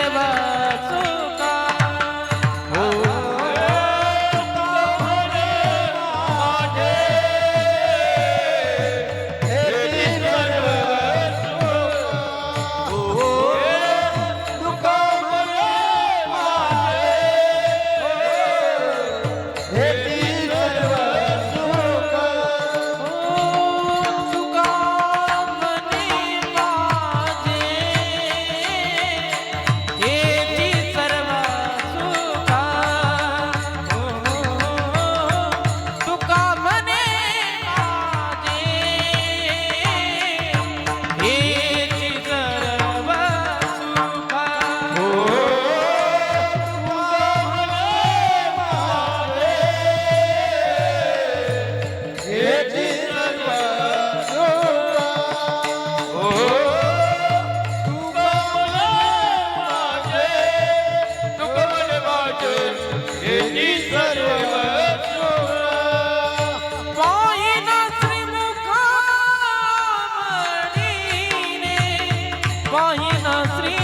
রে বা મહાન શ્રી